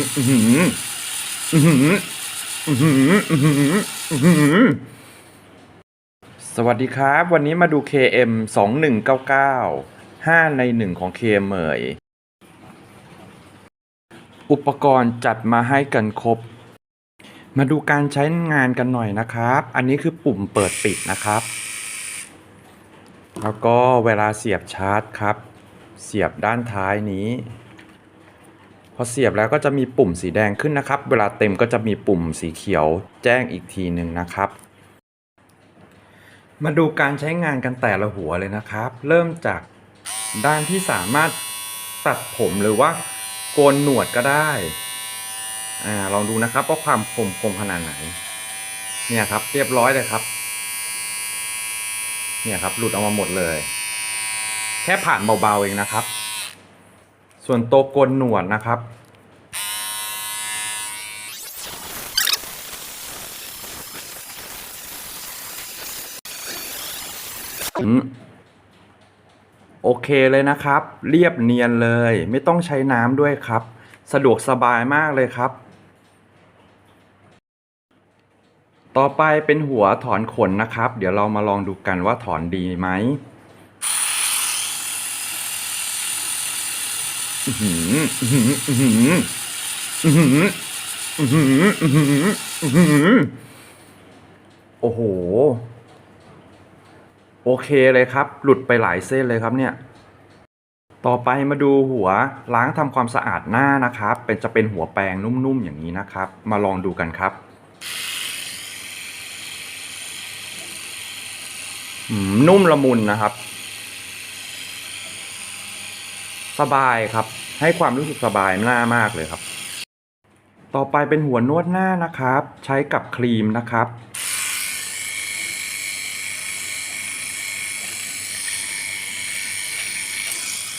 ออื้อหืออื้อหืออื้อหืออื้อหืออื้อหือสวัสดีครับ วันนี้มาดู KM 2199 5 ใน 1 ของ KM เหมย อุปกรณ์จัดมาให้กันครบ มาดูการใช้งานกันหน่อยนะครับ อันนี้คือปุ่มเปิดปิดนะครับ แล้วก็เวลาเสียบชาร์จครับ เสียบด้านท้ายนี้ อเสียบแล้วก็จะมีปุ่มสีแดงขึ้นนะครับ เวลาเต็มก็จะมีปุ่มสีเขียวแจ้งอีกทีหนึ่งนะครับ มาดูการใช้งานกันแต่ละหัวเลยนะครับ เริ่มจากด้านที่สามารถตัดผมหรือว่าโกนหนวดก็ได้อ่าลองดูนะครับว่าความคมคมขนาดไหน เนี่ยครับ เรียบร้อยเลยครับ เนี่ยครับ หลุดออกมาหมดเลย แค่ผ่านเบาๆเองนะครับ ส่วนโตโกนหนวดนะครับอืมโอเคเลยนะครับ เรียบเนียนเลย ไม่ต้องใช้น้ำด้วยครับ สะดวกสบายมากเลยครับ ต่อไปเป็นหัวถอนขนนะครับ เดี๋ยวเรามาลองดูกันว่าถอนดีไหมอื้อหืออื้อหืออื้อหืออื้อหืออื้อหืออื้อหืออื้อหือ โอ้โห โอเคเลยครับ หลุดไปหลายเส้นเลยครับเนี่ย ต่อไปมาดูหัวล้างทำความสะอาดหน้านะครับ เป็นจะเป็นหัวแปรงนุ่มๆอย่างนี้นะครับ มาลองดูกันครับนุ่มละมุนนะครับ สบายครับ ให้ความรู้สึกสบายหน้ามากเลยครับ ต่อไปเป็นหัวนวดหน้านะครับ ใช้กับครีมนะครับ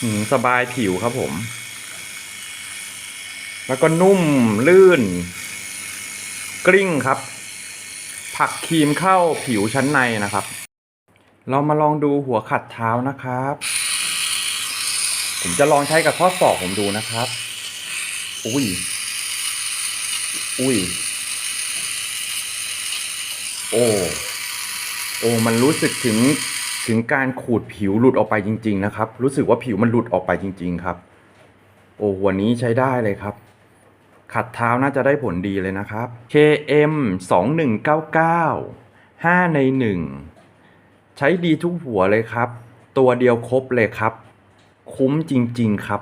อืมสบายผิวครับผม แล้วก็นุ่มลื่นกลิ้งครับ ผักครีมเข้าผิวชั้นในนะครับ เรามาลองดูหัวขัดเท้านะครับ ผมจะลองใช้กับข้อศอกผมดูนะครับ อุ้ย อุ้ย โอ้ โอ้ มันรู้สึกถึงถึงการขูดผิวหลุดออกไปจริง ๆ นะครับ รู้สึกว่าผิวมันหลุดออกไปจริง ๆ ครับ โอ้หัวนี้ใช้ได้เลยครับ ขัดเท้าน่าจะได้ผลดีเลยนะครับ KM 2199 5 ใน 1 ใช้ดีทุกหัวเลยครับ ตัวเดียวครบเลยครับ คุ้มจริง ๆ ครับ